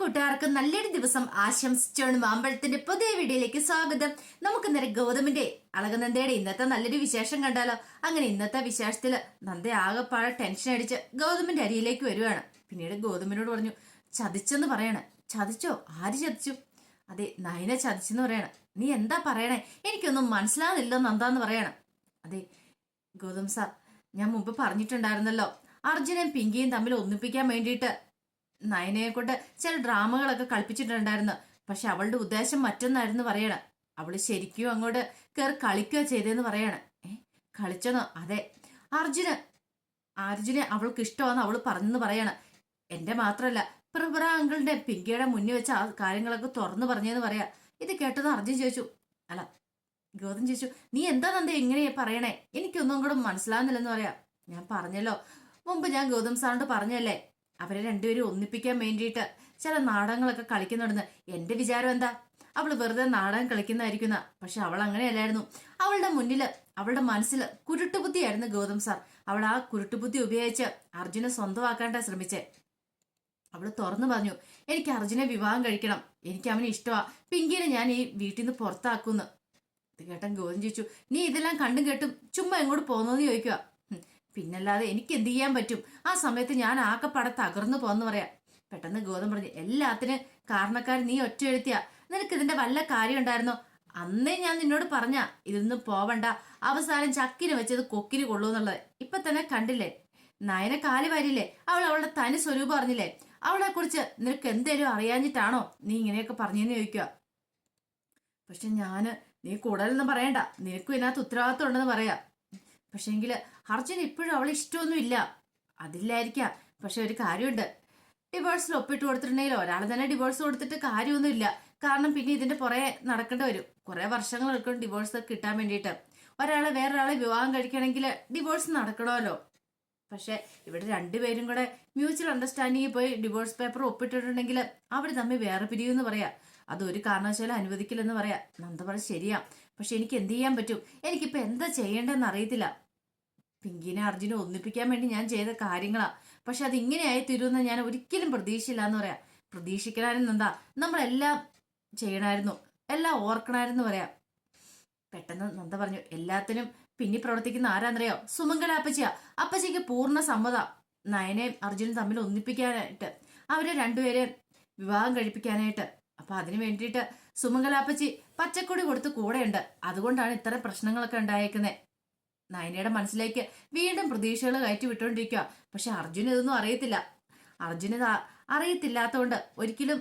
കൂട്ടുകാർക്ക് നല്ലൊരു ദിവസം ആശംസിച്ചാണ് മാമ്പഴത്തിന്റെ പുതിയ വീഡിയോയിലേക്ക് സ്വാഗതം. നമുക്ക് ഇന്നലെ ഗൗതമിന്റെ അളകനന്ദയുടെ ഇന്നത്തെ നല്ലൊരു വിശേഷം കണ്ടാലോ? അങ്ങനെ ഇന്നത്തെ വിശേഷത്തിൽ നന്ദ ആകെപ്പാടെ ടെൻഷൻ അടിച്ച് ഗൗതമിന്റെ അരിയിലേക്ക് വരുവാണ്. പിന്നീട് ഗൗതമിനോട് പറഞ്ഞു ചതിച്ചെന്ന് പറയണേ. ചതിച്ചോ? ആര് ചതിച്ചു? അതെ നയനെ ചതിച്ചെന്ന് പറയണേ. നീ എന്താ പറയണേ? എനിക്കൊന്നും മനസ്സിലാകുന്നില്ല നന്ദാന്ന് പറയണം. അതെ ഗൗതം സാർ ഞാൻ മുമ്പ് പറഞ്ഞിട്ടുണ്ടായിരുന്നല്ലോ അർജുനൻ പിങ്കിയും തമ്മിൽ ഒന്നിപ്പിക്കാൻ വേണ്ടിയിട്ട് നയനയെ കൊണ്ട് ചില ഡ്രാമകളൊക്കെ കളിപ്പിച്ചിട്ടുണ്ടായിരുന്നു പക്ഷെ അവളുടെ ഉദ്ദേശം മറ്റൊന്നായിരുന്നു പറയണ. അവൾ ശരിക്കും അങ്ങോട്ട് കയറി കളിക്കുക ചെയ്തതെന്ന് പറയണ. ഏ കളിച്ചെന്നോ? അതെ. അർജുന് അർജുനെ അവൾക്ക് ഇഷ്ടമാണെന്ന് അവൾ പറഞ്ഞെന്ന് പറയണ. എന്റെ മാത്രല്ല പ്രഭ്ര അങ്കിളിന്റെ പിങ്കിയുടെ മുന്നിൽ വെച്ച ആ കാര്യങ്ങളൊക്കെ തുറന്നു പറഞ്ഞെന്ന് പറയാ. ഇത് കേട്ടത് അർജുൻ ചോദിച്ചു. അല്ല ഗൗതം ചോദിച്ചു നീ എന്താ നന്ദ എങ്ങനെയാ പറയണേ? എനിക്കൊന്നും കൂടെ മനസ്സിലാവുന്നില്ലെന്ന് പറയാ. ഞാൻ പറഞ്ഞല്ലോ. മുമ്പ് ഞാൻ ഗൗതം സാറിനോട് പറഞ്ഞല്ലേ അവരെ രണ്ടുപേരും ഒന്നിപ്പിക്കാൻ വേണ്ടിയിട്ട് ചില നാടകങ്ങളൊക്കെ കളിക്കുന്നുണ്ടെന്ന് എന്റെ വിചാരം എന്താ? അവൾ വെറുതെ നാടകം കളിക്കുന്നതായിരിക്കുന്ന പക്ഷെ അവൾ അങ്ങനെയല്ലായിരുന്നു. അവളുടെ മുന്നിൽ അവളുടെ മനസ്സിൽ കുരുട്ടുബുദ്ധിയായിരുന്നു ഗൗതം സാർ. അവൾ ആ കുരുട്ടുബുദ്ധി ഉപയോഗിച്ച് അർജുനെ സ്വന്തമാക്കാണ്ടാ ശ്രമിച്ചേ. അവൾ തുറന്നു പറഞ്ഞു എനിക്ക് അർജുനെ വിവാഹം കഴിക്കണം. എനിക്ക് അവന് ഇഷ്ടമാ പിങ്കിനെ ഞാൻ ഈ വീട്ടിൽ നിന്ന് പുറത്താക്കുന്നു. ഇത് കേട്ടൻ ഗോതം ചോദിച്ചു നീ ഇതെല്ലാം കണ്ടും കേട്ടും ചുമ്മാ എങ്ങോട്ട് പോകുന്നതെന്ന് ചോദിക്കുക പിന്നല്ലാതെ എനിക്ക് എന്ത് ചെയ്യാൻ പറ്റും? ആ സമയത്ത് ഞാൻ ആകെപ്പാടെ തകർന്നു പോന്ന് പറയാം. പെട്ടെന്ന് ഗോതം പറഞ്ഞു എല്ലാത്തിനും കാരണക്കാർ നീ ഒറ്റ എഴുത്തിയ നിനക്ക് ഇതിന്റെ വല്ല കാര്യം ഉണ്ടായിരുന്നോ അന്നേ ഞാൻ നിന്നോട് പറഞ്ഞ ഇതൊന്നും പോവണ്ട. അവസാനം ചക്കിന് വെച്ചത് കൊക്കിന് കൊള്ളൂ എന്നുള്ളത്. ഇപ്പൊ തന്നെ കണ്ടില്ലേ? നയന കാലി വരില്ലേ അവൾ അവളുടെ തനി സ്വരൂപം അറിഞ്ഞില്ലേ? അവളെ കുറിച്ച് നിനക്ക് എന്തേലും അറിയാഞ്ഞിട്ടാണോ നീ ഇങ്ങനെയൊക്കെ പറഞ്ഞെന്ന് ചോദിക്കുക പക്ഷെ ഞാൻ നീ കൂടുതലൊന്നും പറയണ്ട. നിനക്കും ഇതിനകത്ത് ഉത്തരവാദിത്വം ഉണ്ടെന്ന് പറയാം. പക്ഷെങ്കിൽ അർജുൻ ഇപ്പോഴും അവളെ ഇഷ്ടമൊന്നുമില്ല. അതില്ലായിരിക്കാം. പക്ഷെ ഒരു കാര്യമുണ്ട്. ഡിവോഴ്സിൽ ഒപ്പിട്ട് കൊടുത്തിട്ടുണ്ടെങ്കിൽ ഒരാൾ തന്നെ ഡിവോഴ്സ് കൊടുത്തിട്ട് കാര്യമൊന്നുമില്ല. കാരണം പിന്നെ ഇതിന്റെ പുറകെ നടക്കേണ്ടി വരും. കുറെ വർഷങ്ങൾ എടുക്കും ഡിവോഴ്സ് കിട്ടാൻ വേണ്ടിയിട്ട്. ഒരാളെ വേറൊരാളെ വിവാഹം കഴിക്കണമെങ്കിൽ ഡിവോഴ്സ് നടക്കണമല്ലോ. പക്ഷെ ഇവിടെ രണ്ടുപേരും കൂടെ മ്യൂച്വൽ അണ്ടർസ്റ്റാൻഡിങ്ങിൽ പോയി ഡിവോഴ്സ് പേപ്പർ ഒപ്പിട്ടിട്ടുണ്ടെങ്കിൽ അവർ തമ്മിൽ വേറെ പിരിയുമെന്ന് പറയാം. അത് ഒരു കാരണവശാലും അനുവദിക്കില്ലെന്ന് പറയാ. നന്ദ പറഞ്ഞ ശരിയാ. പക്ഷെ എനിക്ക് എന്ത് ചെയ്യാൻ പറ്റും? എനിക്കിപ്പോ എന്താ ചെയ്യേണ്ടതെന്ന് അറിയത്തില്ല. പിങ്കിനെ അർജുനെ ഒന്നിപ്പിക്കാൻ വേണ്ടി ഞാൻ ചെയ്ത കാര്യങ്ങളാ. പക്ഷെ അത് ഇങ്ങനെയായി തീരുമെന്ന് ഞാൻ ഒരിക്കലും പ്രതീക്ഷയില്ല എന്ന് പറയാ. പ്രതീക്ഷിക്കണമായിരുന്നു എന്താ നമ്മളെല്ലാം ചെയ്യണമായിരുന്നു എല്ലാം ഓർക്കണമായിരുന്നു പറയാം. പെട്ടെന്ന് നന്ദ പറഞ്ഞു എല്ലാത്തിനും പിന്നി പ്രവർത്തിക്കുന്ന ആരാന്നറിയോ? സുമംഗല അപ്പച്ചിയ. അപ്പച്ചിക്ക് പൂർണ സമ്മത. നയനെയും അർജുനും തമ്മിൽ ഒന്നിപ്പിക്കാനായിട്ട് അവരെ രണ്ടുപേരെ വിവാഹം കഴിപ്പിക്കാനായിട്ട്. അപ്പൊ അതിനു വേണ്ടിയിട്ട് സുമംഗലാപ്പച്ചി പച്ചക്കൊടി കൊടുത്ത് കൂടെയുണ്ട്. അതുകൊണ്ടാണ് ഇത്ര പ്രശ്നങ്ങളൊക്കെ ഉണ്ടായേക്കുന്നത് നയനയുടെ മനസ്സിലേക്ക് വീണ്ടും പ്രതീക്ഷകൾ കയറ്റി വിട്ടുകൊണ്ടിരിക്കുക പക്ഷെ അർജുന ഇതൊന്നും അറിയത്തില്ല. അർജുന അറിയത്തില്ലാത്തതുകൊണ്ട് ഒരിക്കലും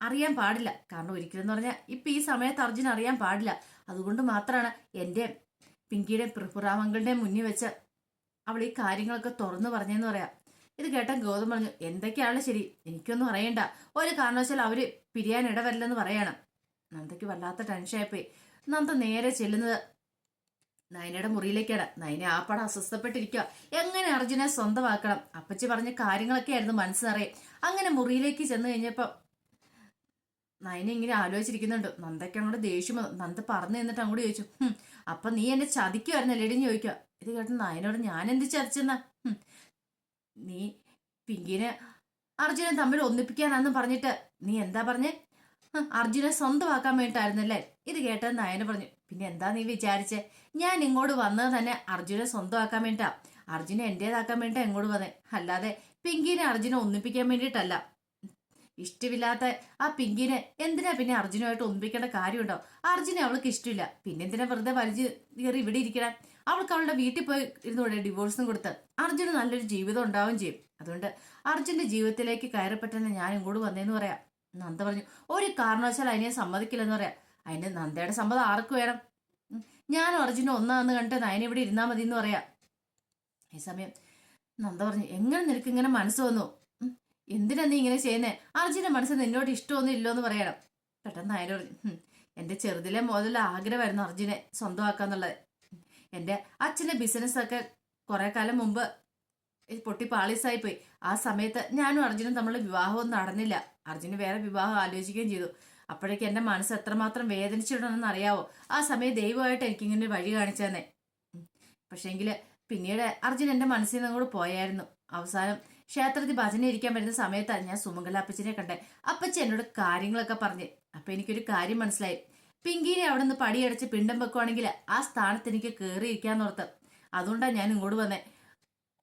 അറിയാൻ പാടില്ല. കാരണം ഒരിക്കലും എന്ന് പറഞ്ഞാൽ ഇപ്പൊ ഈ സമയത്ത് അർജുൻ അറിയാൻ പാടില്ല. അതുകൊണ്ട് മാത്രമാണ് എന്റെ പിങ്കിയുടെ പ്രഭുറാമങ്ങളുടെ മുന്നിൽ വെച്ച് അവൾ ഈ കാര്യങ്ങളൊക്കെ തുറന്നു പറഞ്ഞതെന്ന് പറയാം. ഇത് കേട്ട ഗൗതം പറഞ്ഞു എന്തൊക്കെയാണ് ശരി എനിക്കൊന്നും അറിയണ്ട. ഒരു കാരണവശാൽ അവർ പിരിയാൻ ഇടവരില്ലെന്ന് പറയണം. നന്ദയ്ക്ക് വല്ലാത്ത ടെൻഷനായിപ്പോയി നന്ദ നേരെ ചെല്ലുന്നത് നയനയുടെ മുറിയിലേക്കാണ്. നയനെ ആപ്പാടെ അസ്വസ്ഥപ്പെട്ടിരിക്കുക എങ്ങനെ അർജുനെ സ്വന്തമാക്കണം? അപ്പച്ചി പറഞ്ഞ കാര്യങ്ങളൊക്കെ ആയിരുന്നു മനസ്സിനറിയാം. അങ്ങനെ മുറിയിലേക്ക് ചെന്ന് കഴിഞ്ഞപ്പോ നയനെ ഇങ്ങനെ ആലോചിച്ചിരിക്കുന്നുണ്ട്. നന്ദയ്ക്ക് അങ്ങോട്ട് ദേഷ്യം. നന്ദ പറഞ്ഞു എന്നിട്ട് അങ്ങോട്ട് ചോദിച്ചു "ഹും, അപ്പൊ നീ എന്നെ ചതിക്കുമായിരുന്നല്ലേ ഇടിഞ്ഞ് ചോദിക്കുക ഇത് കേട്ട് നയനോട് ഞാൻ എന്ത് ചതിച്ചെന്നാ? "ഹും, നീ പിങ്കിനെ അർജുനെ തമ്മിൽ ഒന്നിപ്പിക്കാനാന്ന് പറഞ്ഞിട്ട് നീ എന്താ പറഞ്ഞേ? "ഹ്, അർജുനെ സ്വന്തമാക്കാൻ വേണ്ടിട്ടായിരുന്നല്ലേ ഇത് കേട്ടത് നയന പറഞ്ഞു പിന്നെ എന്താ നീ വിചാരിച്ചേ? ഞാൻ ഇങ്ങോട്ട് വന്നത് തന്നെ അർജുനെ സ്വന്തമാക്കാൻ വേണ്ടിട്ടാ അർജുനെ എന്റേതാക്കാൻ വേണ്ടിട്ട് ഇങ്ങോട്ട് വന്നേ. അല്ലാതെ പിങ്കിനെ അർജുനെ ഒന്നിപ്പിക്കാൻ വേണ്ടിയിട്ടല്ല. ഇഷ്ടമില്ലാത്ത ആ പിങ്കിനെ എന്തിനാ പിന്നെ അർജുനുമായിട്ട് ഒന്നിപ്പിക്കേണ്ട കാര്യമുണ്ടോ? അർജുനെ അവൾക്ക് ഇഷ്ടമില്ല പിന്നെ എന്തിനാ വെറുതെ വലിച്ചു കയറി ഇവിടെ ഇരിക്കണം? അവൾക്ക് അവളുടെ വീട്ടിൽ പോയി ഇരുന്നൂടെ ഡിവോഴ്സും കൊടുത്ത് അർജുന് നല്ലൊരു ജീവിതം ഉണ്ടാവും ചെയ്യും. അതുകൊണ്ട് അർജുന്റെ ജീവിതത്തിലേക്ക് കയറപ്പെട്ടെന്ന് ഞാൻ ഇങ്ങോട്ട് വന്നേന്ന് പറയാം. നന്ദ പറഞ്ഞു ഒരു കാരണവശാൽ അതിനെ സമ്മതിക്കില്ലെന്ന് പറയാം. അതിന് നന്ദയുടെ സമ്മതം ആർക്ക് വേണം? ഞാൻ അർജുനും ഒന്നാന്ന് കണ്ടിട്ട് നയന ഇവിടെ ഇരുന്നാ മതി എന്ന് പറയാം. ഈ സമയം നന്ദ പറഞ്ഞു എങ്ങനെ നിനക്ക് ഇങ്ങനെ മനസ്സ് വന്നു? എന്തിനാ നീ ഇങ്ങനെ ചെയ്യുന്നേ? അർജുന്റെ മനസ്സ് നിന്നോട് ഇഷ്ടമൊന്നും ഇല്ലോന്ന് പറയണം. പെട്ടെന്ന് നയന പറഞ്ഞു എന്റെ ചെറുതിലെ മുതൽ ആഗ്രഹമായിരുന്നു അർജുനെ സ്വന്തമാക്കാന്നുള്ളത്. എന്റെ അച്ഛന്റെ ബിസിനസ്സൊക്കെ കുറേ കാലം മുമ്പ് പൊട്ടി പാളീസായി പോയി ആ സമയത്ത് ഞാനും അർജുനും തമ്മിൽ വിവാഹമൊന്നും നടന്നില്ല. അർജുന് വേറെ വിവാഹം ആലോചിക്കുകയും ചെയ്തു. അപ്പോഴേക്ക് എന്റെ മനസ്സ് എത്രമാത്രം വേദനിച്ചിടണമെന്ന് അറിയാവോ? ആ സമയം ദൈവമായിട്ട് എനിക്കിങ്ങനെ ഒരു വഴി കാണിച്ചു തന്നെ പക്ഷേങ്കിൽ പിന്നീട് അർജുൻ എന്റെ മനസ്സിൽ നിന്ന് കൂടെ പോയായിരുന്നു. അവസാനം ക്ഷേത്രത്തിൽ ഭജന ഇരിക്കാൻ വരുന്ന സമയത്താണ് ഞാൻ സുമംഗല അപ്പച്ചനെ കണ്ടേ. അപ്പച്ചി എന്നോട് കാര്യങ്ങളൊക്കെ പറഞ്ഞ്. അപ്പൊ എനിക്കൊരു കാര്യം മനസ്സിലായി. പിങ്കിനെ അവിടെ നിന്ന് പടിയടച്ച് പിണ്ടം വെക്കുവാണെങ്കിൽ ആ സ്ഥാനത്ത് എനിക്ക് കയറിയിരിക്കാന്ന് ഓർത്ത്. അതുകൊണ്ടാണ് ഞാൻ ഇങ്ങോട്ട് വന്നേ.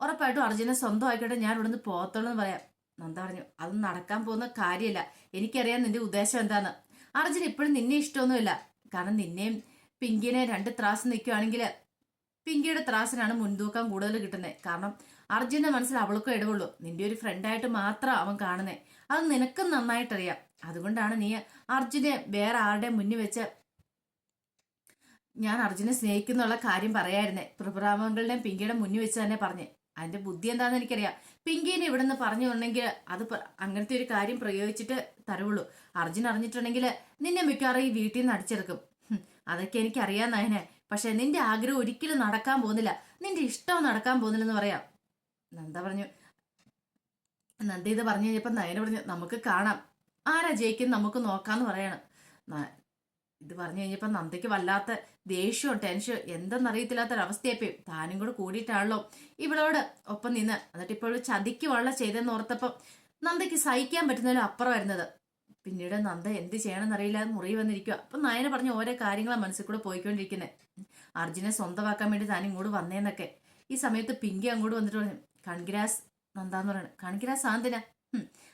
ഉറപ്പായിട്ടും അർജുനെ സ്വന്തമായിക്കോട്ടെ ഞാൻ ഇവിടെ നിന്ന് പോകത്തുള്ളൂ എന്ന് പറയാം. നന്ദ പറഞ്ഞു അത് നടക്കാൻ പോകുന്ന കാര്യമില്ല. എനിക്കറിയാം നിന്റെ ഉദ്ദേശം എന്താന്ന്. അർജുൻ ഇപ്പോഴും നിന്നെ ഇഷ്ടമൊന്നുമില്ല. കാരണം നിന്നെയും പിങ്കിനെ രണ്ട് ത്രാസ് നിൽക്കുകയാണെങ്കിൽ പിങ്കിയുടെ ത്രാസിനാണ് മുൻതൂക്കം കൂടുതൽ കിട്ടുന്നത് കാരണം അർജുന്റെ മനസ്സിൽ അവൾക്കും ഇടവുള്ളൂ. നിന്റെ ഒരു ഫ്രണ്ടായിട്ട് മാത്രം അവൻ കാണുന്നേ. അത് നിനക്കും നന്നായിട്ടറിയാം. അതുകൊണ്ടാണ് നീ അർജുനെ വേറെ ആരുടെ മുന്നിൽ വെച്ച് ഞാൻ അർജുനെ സ്നേഹിക്കുന്നുള്ള കാര്യം പറയായിരുന്നേ. പ്രഭുരാമങ്ങളുടെയും പിങ്കിയുടെ മുന്നിൽ വെച്ച് തന്നെ പറഞ്ഞേ. അതിന്റെ ബുദ്ധി എന്താണെന്ന് എനിക്കറിയാം. പിങ്കീനെ ഇവിടെ നിന്ന് പറഞ്ഞു ഉണ്ടെങ്കിൽ അത് അങ്ങനത്തെ ഒരു കാര്യം പ്രയോഗിച്ചിട്ട് തരുള്ളൂ. അർജുൻ അറിഞ്ഞിട്ടുണ്ടെങ്കിൽ നിന്നെ മിക്കവാറും ഈ വീട്ടിൽ നിന്ന് അടിച്ചെടുക്കും. അതൊക്കെ എനിക്കറിയാം നയനെ. പക്ഷെ നിന്റെ ആഗ്രഹം ഒരിക്കലും നടക്കാൻ പോകുന്നില്ല. നിന്റെ ഇഷ്ടം നടക്കാൻ പോകുന്നില്ലെന്ന് പറയാം. നന്ദ പറഞ്ഞു. നന്ദ ഇത് പറഞ്ഞു കഴിഞ്ഞപ്പോ നയന പറഞ്ഞു നമുക്ക് കാണാം. ആരാ ജയിക്കും നമുക്ക് നോക്കാന്ന് പറയണം. ഇത് പറഞ്ഞു കഴിഞ്ഞപ്പോൾ നന്ദയ്ക്ക് വല്ലാത്ത ദേഷ്യവും ടെൻഷനും എന്തെന്നറിയത്തില്ലാത്തൊരവസ്ഥയായിപ്പോയി. താനും കൂടെ കൂടിയിട്ടാണല്ലോ ഇവളോട് ഒപ്പം നിന്ന്. എന്നിട്ട് ഇപ്പോൾ ചതിക്ക് വള്ള ചെയ്തെന്ന് ഓർത്തപ്പം നന്ദയ്ക്ക് സഹിക്കാൻ പറ്റുന്നതിലും അപ്പുറം വരുന്നത് പിന്നീട് നന്ദ എന്ത് ചെയ്യണമെന്നറിയില്ല. മുറി വന്നിരിക്കുക അപ്പൊ നയന പറഞ്ഞ ഓരോ കാര്യങ്ങളാണ് മനസ്സിൽ കൂടെ പോയിക്കൊണ്ടിരിക്കുന്നത് അർജുനെ സ്വന്തമാക്കാൻ വേണ്ടി താനും ഇങ്ങോട്ട് വന്നേന്നൊക്കെ. ഈ സമയത്ത് പിങ്കി അങ്ങോട്ട് വന്നിട്ട് പറഞ്ഞു കൺഗ്രാസ് നന്ദ എന്ന് പറയുന്നത് കൺഗ്രാസ് ആന്തിനാ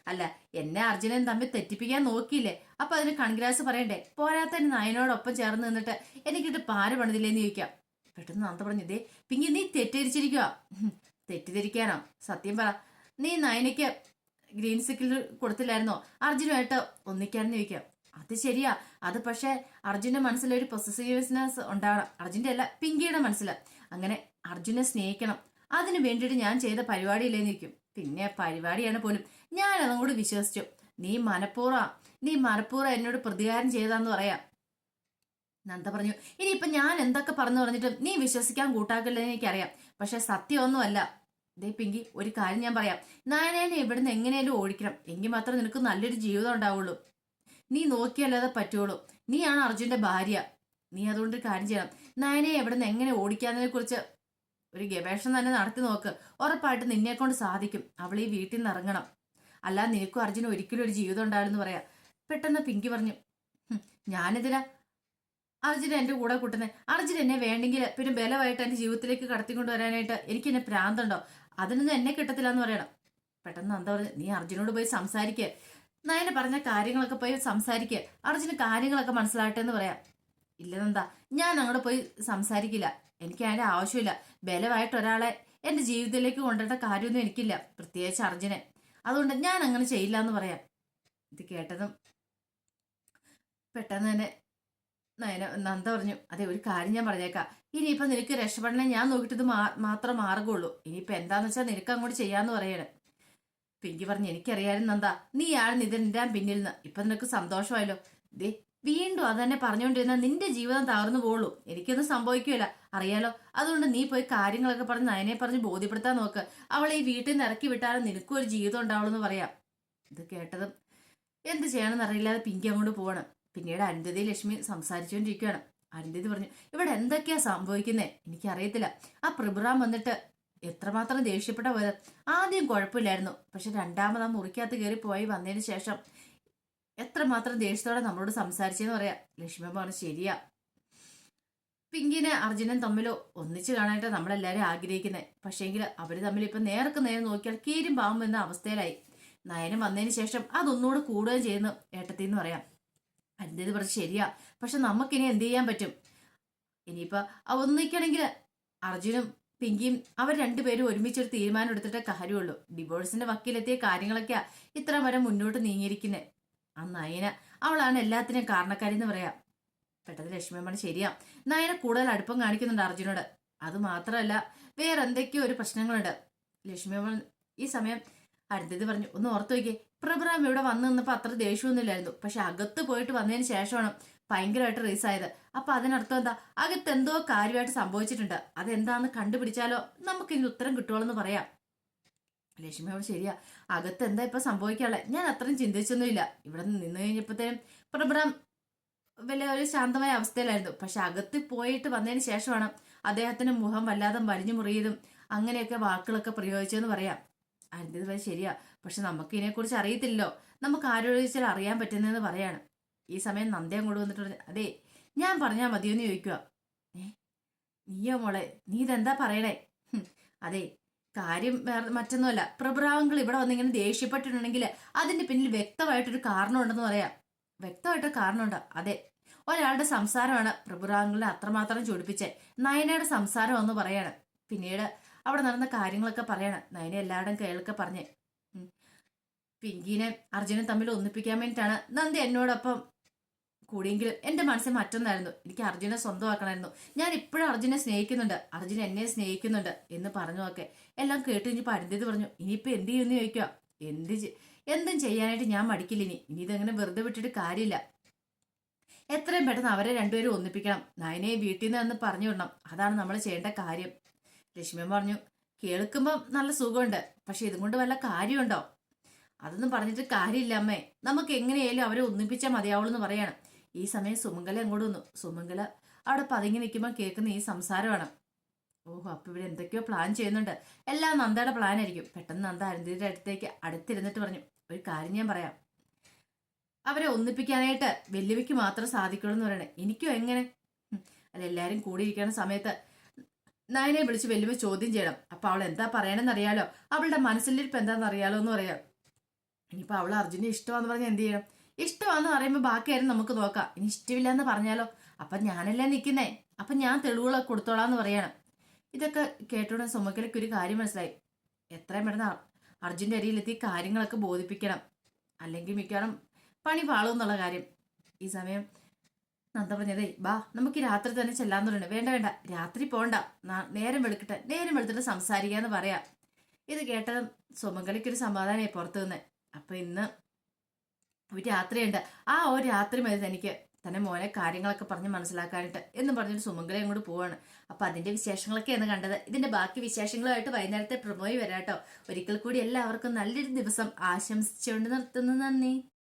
അല്ല എന്നെ അർജുനൻ തമ്മിൽ തെറ്റിപ്പിക്കാൻ നോക്കിയില്ലേ? അപ്പൊ അതിന് കൺഗ്രാസ് പറയണ്ടേ? പോരാത്തന്നെ നയനോടൊപ്പം ചേർന്ന് നിന്നിട്ട് എനിക്കിട്ട് പാര പണിതില്ലേന്ന് ചോദിക്കാം. പെട്ടെന്ന് നന്ദ പറഞ്ഞു ഇതേ പിങ്കി നീ തെറ്റിദ്ധരിച്ചിരിക്കുക തെറ്റിദ്ധരിക്കാനോ? സത്യം പറ. നീ നയനയ്ക്ക് ഗ്രീൻ സിക്കിൽ കൊടുത്തില്ലായിരുന്നോ? അർജുനുമായിട്ട് ഒന്നിക്കാന്ന് ചോദിക്കാം. അത് ശരിയാ. അത് പക്ഷേ അർജുന്റെ മനസ്സിലൊരു പൊസസീവ്നെസ് ഉണ്ടാവണം. അർജുന്റെ അല്ല പിങ്കിയുടെ മനസ്സിൽ അങ്ങനെ അർജുനെ സ്നേഹിക്കണം. അതിനു വേണ്ടിയിട്ട് ഞാൻ ചെയ്ത പരിപാടിയില്ലേന്ന് ചോദിക്കും. പിന്നെ പരിപാടിയാണ് പോലും. ഞാൻ കൂടി വിശ്വസിച്ചു. നീ മനഃപൂർവം നീ മനഃപൂർവം എന്നോട് പ്രതികാരം ചെയ്താന്ന് പറയാം. നന്ദ പറഞ്ഞു ഇനിയിപ്പൊ ഞാൻ എന്തൊക്കെ പറഞ്ഞു പറഞ്ഞിട്ടും നീ വിശ്വസിക്കാൻ കൂട്ടാക്കില്ലെന്ന് എനിക്കറിയാം. പക്ഷെ സത്യമൊന്നുമല്ല. ദേ പിങ്കി ഒരു കാര്യം ഞാൻ പറയാം. നായനെ ഇവിടുന്ന് എങ്ങനെയാലും ഓടിക്കണം. എങ്കിൽ മാത്രം നിനക്ക് നല്ലൊരു ജീവിതം ഉണ്ടാവുള്ളൂ. നീ നോക്കിയല്ലാതെ പറ്റുള്ളൂ നീയാണ് അർജുന്റെ ഭാര്യ. നീ അതുകൊണ്ട് കാര്യം ചെയ്യണം. നായനെ നിന്ന് എങ്ങനെ ഓടിക്കാന്നതിനെ കുറിച്ച് ഒരു ഗവേഷണം തന്നെ നടത്തി നോക്ക്. ഉറപ്പായിട്ട് നിന്നെ കൊണ്ട് സാധിക്കും. അവൾ ഈ വീട്ടിൽ നിന്ന് ഇറങ്ങണം അല്ല നിനക്കും അർജുനും ഒരിക്കലും ഒരു ജീവിതം ഉണ്ടാവില്ലെന്ന് പറയാം. പെട്ടെന്ന് പിങ്കി പറഞ്ഞു ഞാനെതിരാ അർജുന എന്റെ കൂടെ കൂട്ടുന്നത് അർജുന എന്നെ വേണ്ടെങ്കിൽ പിന്നെ ബലമായിട്ട് എന്റെ ജീവിതത്തിലേക്ക് കടത്തിക്കൊണ്ട് വരാനായിട്ട് എനിക്ക് എന്നെ പ്രാന്തുണ്ടോ? അതിനൊന്നും എന്നെ കിട്ടത്തില്ല എന്ന് പറയണം. പെട്ടെന്ന് എന്താ പറഞ്ഞു നീ അർജുനോട് പോയി സംസാരിക്കുക നയന പറഞ്ഞ കാര്യങ്ങളൊക്കെ പോയി സംസാരിക്കുക അർജുന് കാര്യങ്ങളൊക്കെ മനസ്സിലാകട്ടെ എന്ന് പറയാം. ഇല്ലെന്നെന്താ? ഞാൻ അങ്ങോട്ട് പോയി സംസാരിക്കില്ല. എനിക്ക് അതിന്റെ ആവശ്യമില്ല. ബലമായിട്ട് ഒരാളെ എന്റെ ജീവിതത്തിലേക്ക് കൊണ്ടുവരേണ്ട കാര്യമൊന്നും എനിക്കില്ല. പ്രത്യേകിച്ച് അർജുനെ. അതുകൊണ്ട് ഞാൻ അങ്ങനെ ചെയ്യില്ല എന്ന് പറയാം. ഇത് കേട്ടതും പെട്ടെന്ന് തന്നെ നയന നന്ദ പറഞ്ഞു അതെ ഒരു കാര്യം ഞാൻ പറഞ്ഞേക്കാം. ഇനിയിപ്പോൾ നിനക്ക് രക്ഷപ്പെടണേ ഞാൻ നോക്കിയിട്ട് ഇത് മാത്രം മാർഗമുള്ളൂ ഇനിയിപ്പോൾ എന്താന്ന് വെച്ചാൽ നിനക്ക് അങ്ങോട്ട് ചെയ്യാന്ന് പറയണേ. പിങ്കി പറഞ്ഞു എനിക്കറിയാമായിരുന്നു നന്ദ. നീ ആൾ ഇതിന്റെ പിന്നിൽ നിന്ന്. ഇപ്പൊ നിനക്ക് സന്തോഷമായല്ലോ. ദേ വീണ്ടും അത് തന്നെ പറഞ്ഞുകൊണ്ടിരുന്ന നിന്റെ ജീവിതം തകർന്നു പോളൂ എനിക്കൊന്നും സംഭവിക്കില്ല അറിയാലോ? അതുകൊണ്ട് നീ പോയി കാര്യങ്ങളൊക്കെ പറഞ്ഞ് നയനെ പറഞ്ഞ് ബോധ്യപ്പെടുത്താൻ നോക്ക്. അവളെ ഈ വീട്ടിൽ നിന്ന് ഇറക്കി വിട്ടാലും നിനക്കും ഒരു ജീവിതം ഉണ്ടാവുള്ളൂ എന്ന് പറയാം. ഇത് കേട്ടതും എന്ത് ചെയ്യണമെന്ന് അറിയില്ലാതെ പിങ്കി അങ്ങോട്ട് പോവാണ്. പിന്നീട് അരുന്ധതി ലക്ഷ്മി സംസാരിച്ചുകൊണ്ടിരിക്കുകയാണ്. അരുന്ധതി പറഞ്ഞു ഇവിടെ എന്തൊക്കെയാ സംഭവിക്കുന്നേ? എനിക്കറിയത്തില്ല. ആ പ്രഭുറാം വന്നിട്ട് എത്രമാത്രം ദേഷ്യപ്പെട്ട പോയത്? ആദ്യം കുഴപ്പമില്ലായിരുന്നു. പക്ഷെ രണ്ടാമത് ആ മുറിക്കകത്ത് കയറി പോയി വന്നതിന് ശേഷം എത്രമാത്രം ദേഷ്യത്തോടെ നമ്മളോട് സംസാരിച്ചെന്ന് പറയാം. ലക്ഷ്മി പറഞ്ഞു ശരിയാ. പിങ്കിനെ അർജുനൻ തമ്മിലോ ഒന്നിച്ച് കാണാനായിട്ട് നമ്മളെല്ലാവരും ആഗ്രഹിക്കുന്നത് പക്ഷേങ്കിൽ അവർ തമ്മിൽ ഇപ്പൊ നേർക്ക് നേരെ നോക്കിയാൽ കീരും പാമ്പും എന്ന അവസ്ഥയിലായി. നയനം വന്നതിന് ശേഷം അതൊന്നുകൂടെ കൂടുകയും ചെയ്യുന്നു ഏട്ടത്തി എന്ന് പറയാം. അരുന്തേത് പറഞ്ഞ് ശരിയാ. പക്ഷെ നമുക്കിനി എന്ത് ചെയ്യാൻ പറ്റും? ഇനിയിപ്പോ ആ ഒന്നിക്കണെങ്കിൽ അർജുനും പിങ്കിയും അവർ രണ്ടുപേരും ഒരുമിച്ചൊരു തീരുമാനം എടുത്തിട്ടേ കാര്യമുള്ളൂ. ഡിവോഴ്സിന്റെ വക്കീലെത്തിയ കാര്യങ്ങളൊക്കെയാ ഇത്ര വരെ മുന്നോട്ട് നീങ്ങിയിരിക്കുന്നത് നയന അവളാണ് എല്ലാത്തിനും കാരണക്കാരി എന്ന് പറയാം. പെട്ടെന്ന് ലക്ഷ്മി അമ്മ ശരിയാ. നയന കൂടുതൽ അടുപ്പം കാണിക്കുന്നുണ്ട് അർജുനോട്. അത് മാത്രമല്ല വേറെ എന്തൊക്കെയോ ഒരു പ്രശ്നങ്ങളുണ്ട്. ലക്ഷ്മി അമ്മ ഈ സമയം അടുത്തത് പറഞ്ഞു ഒന്ന് ഓർത്തു നോക്കിയേ പ്രഭുറാം ഇവിടെ വന്നു നിന്നപ്പോ അത്ര ദേഷ്യമൊന്നുമില്ലായിരുന്നു. പക്ഷെ അകത്ത് പോയിട്ട് വന്നതിന് ശേഷമാണ് ഭയങ്കരമായിട്ട് റീസ് ആയത്. അപ്പൊ അതിനർത്ഥം എന്താ? അകത്ത് എന്തോ കാര്യമായിട്ട് സംഭവിച്ചിട്ടുണ്ട്. അതെന്താന്ന് കണ്ടുപിടിച്ചാലോ? നമുക്ക് ഇനി ഉത്തരം കിട്ടുമോളെന്ന് പറയാം. ലക്ഷ്മി അവൾ ശരിയാ. അകത്ത് എന്താ ഇപ്പൊ സംഭവിക്കാനുള്ളത് ഞാൻ അത്രയും ചിന്തിച്ചൊന്നുമില്ല. ഇവിടെ നിന്ന് കഴിഞ്ഞപ്പോഴത്തേനും പ്രഭ്രം വലിയ ഒരു ശാന്തമായ അവസ്ഥയിലായിരുന്നു. പക്ഷെ അകത്ത് പോയിട്ട് വന്നതിന് ശേഷമാണ് അദ്ദേഹത്തിന്റെ മുഖം വല്ലാതെ വലിഞ്ഞു മുറിയതും അങ്ങനെയൊക്കെ വാക്കുകളൊക്കെ പ്രയോഗിച്ചതെന്ന് പറയാം. അരുന്ധതി വരെ ശരിയാ? പക്ഷെ നമുക്ക് ഇതിനെക്കുറിച്ച് അറിയത്തില്ലല്ലോ. നമുക്ക് ആരോചിച്ചാൽ അറിയാൻ പറ്റുന്നതെന്ന് പറയാണ്. ഈ സമയം നന്ദി അങ്ങോട്ട് വന്നിട്ട് പറഞ്ഞു അതെ ഞാൻ പറഞ്ഞാൽ മതിയോന്ന് ചോദിക്കുക ഏ? നീയോ മോളെ? നീ ഇതെന്താ പറയണേ? അതെ കാര്യം വേറെ മറ്റൊന്നുമല്ല. പ്രഭ്രാവങ്ങൾ ഇവിടെ വന്നിങ്ങനെ ദേഷ്യപ്പെട്ടിട്ടുണ്ടെങ്കിൽ അതിന്റെ പിന്നിൽ വ്യക്തമായിട്ടൊരു കാരണമുണ്ടെന്ന് പറയാം. വ്യക്തമായിട്ടൊരു കാരണമുണ്ട്. അതെ. ഒരാളുടെ സംസാരമാണ് പ്രഭുരാവങ്ങളെ അത്രമാത്രം ചൊടിപ്പിച്ച്. നയനയുടെ സംസാരം എന്ന് പറയാണ്. പിന്നീട് അവിടെ നടന്ന കാര്യങ്ങളൊക്കെ പറയാണ്. നയന എല്ലാവരുടെയും കയ്യിലൊക്കെ പറഞ്ഞ്. പിങ്കിനെ അർജുനും തമ്മിൽ ഒന്നിപ്പിക്കാൻ വേണ്ടിയിട്ടാണ് നന്ദി എന്നോടൊപ്പം കൂടിയെങ്കിലും എന്റെ മനസ്സിൽ മറ്റൊന്നായിരുന്നു. എനിക്ക് അർജുനെ സ്വന്തമാക്കണമായിരുന്നു. ഞാൻ ഇപ്പോഴും അർജുനെ സ്നേഹിക്കുന്നുണ്ട്. അർജുൻ എന്നെ സ്നേഹിക്കുന്നുണ്ട് എന്ന് പറഞ്ഞു ഒക്കെ എല്ലാം കേട്ട് ഇനി അരുന്ധതി പറഞ്ഞു ഇനിയിപ്പോ എന്ത് ചെയ്യുമെന്ന് ചോദിക്കുക എന്ത് എന്തും ചെയ്യാനായിട്ട് ഞാൻ മടിക്കില്ല ഇനി. ഇനി ഇതങ്ങനെ വെറുതെ വിട്ടിട്ട് കാര്യമില്ല. എത്രയും പെട്ടെന്ന് അവരെ രണ്ടുപേരും ഒന്നിപ്പിക്കണം. നയനെ വീട്ടിൽ നിന്ന് എന്ന് പറഞ്ഞു വിടണം. അതാണ് നമ്മൾ ചെയ്യേണ്ട കാര്യം. ലക്ഷ്മി പറഞ്ഞു കേൾക്കുമ്പോൾ നല്ല സുഖമുണ്ട്. പക്ഷെ ഇതും കൊണ്ട് വല്ല കാര്യമുണ്ടോ? അതൊന്നും പറഞ്ഞിട്ട് കാര്യമില്ല അമ്മേ. നമുക്ക് എങ്ങനെയായാലും അവരെ ഒന്നിപ്പിച്ചാൽ മതിയാവുള്ളൂ എന്ന് പറയാണ്. ഈ സമയം സുമംഗല അങ്ങോട്ട് വന്നു. സുമംഗല അവിടെ പതുങ്ങി നിൽക്കുമ്പോൾ കേൾക്കുന്ന ഈ സംസാരമാണ് ഓഹോ അപ്പൊ ഇവിടെ എന്തൊക്കെയോ പ്ലാൻ ചെയ്യുന്നുണ്ട്. എല്ലാം നന്ദയുടെ പ്ലാൻ ആയിരിക്കും. പെട്ടെന്ന് നന്ദ അരുന്തിയുടെ അടുത്തേക്ക് അടുത്തിരുന്നിട്ട് പറഞ്ഞു ഒരു കാര്യം ഞാൻ പറയാം. അവരെ ഒന്നിപ്പിക്കാനായിട്ട് വെല്ലുവിക്ക് മാത്രം സാധിക്കുള്ളൂ എന്ന് പറയണേ. എനിക്കും എങ്ങനെ? അല്ല എല്ലാരും കൂടിയിരിക്കുന്ന സമയത്ത് നയനെ വിളിച്ച് വെല്ലുവിളി ചോദ്യം ചെയ്യണം. അപ്പൊ അവൾ എന്താ പറയണമെന്ന് അറിയാലോ. അവളുടെ മനസ്സിലിരിപ്പ് എന്താണെന്ന് അറിയാലോ എന്ന് പറയാം. ഇനിയിപ്പോ അവൾ അർജുനെ ഇഷ്ടമാന്ന് പറഞ്ഞാൽ എന്ത് ചെയ്യണം? ഇഷ്ടമാന്ന് പറയുമ്പോൾ ബാക്കിയാരും നമുക്ക് നോക്കാം. ഇനി ഇഷ്ടമില്ല എന്ന് പറഞ്ഞാലോ? അപ്പൊ ഞാനല്ലേ നിൽക്കുന്നേ അപ്പൊ ഞാൻ തെളിവുകളൊക്കെ കൊടുത്തോളാം എന്ന് പറയണം. ഇതൊക്കെ കേട്ടോടെ സുമക്കലയ്ക്ക് ഒരു കാര്യം മനസ്സിലായി. എത്രയും പെട്ടെന്ന് അർജുന്റെ അരിയിലെത്തി കാര്യങ്ങളൊക്കെ ബോധിപ്പിക്കണം. അല്ലെങ്കിൽ മിക്കവാറും പണി പാളും എന്നുള്ള കാര്യം. ഈ സമയം നന്ദ പറഞ്ഞതേ ബാ നമുക്ക് രാത്രി തന്നെ ചെല്ലാന്ന് പറയുന്നത് വേണ്ട വേണ്ട. രാത്രി പോണ്ട. നേരം വെളുക്കട്ടെ. നേരം വെളുത്തിട്ട് സംസാരിക്കാന്ന് പറയാം. ഇത് കേട്ടതും സുമംഗലിക്കൊരു സമാധാനമായി പുറത്തു നിന്ന് അപ്പൊ ഇന്ന് ഒരു രാത്രിയുണ്ട്. ആ ഒരു രാത്രി മതി തനിക്ക്. തന്നെ മോനെ കാര്യങ്ങളൊക്കെ പറഞ്ഞ് മനസ്സിലാക്കാനായിട്ട് എന്ന് പറഞ്ഞിട്ട് സുമംഗല അങ്ങോട്ട് പോവാണ്. അപ്പൊ അതിന്റെ വിശേഷങ്ങളൊക്കെയാണ് കണ്ടത്. ഇതിന്റെ ബാക്കി വിശേഷങ്ങളുമായിട്ട് വൈകുന്നേരത്തെ പ്രമോയി വരാട്ടോ ഒരിക്കൽ കൂടി എല്ലാവർക്കും നല്ലൊരു ദിവസം ആശംസിച്ചുകൊണ്ട് നിർത്തുന്നു. നന്ദി.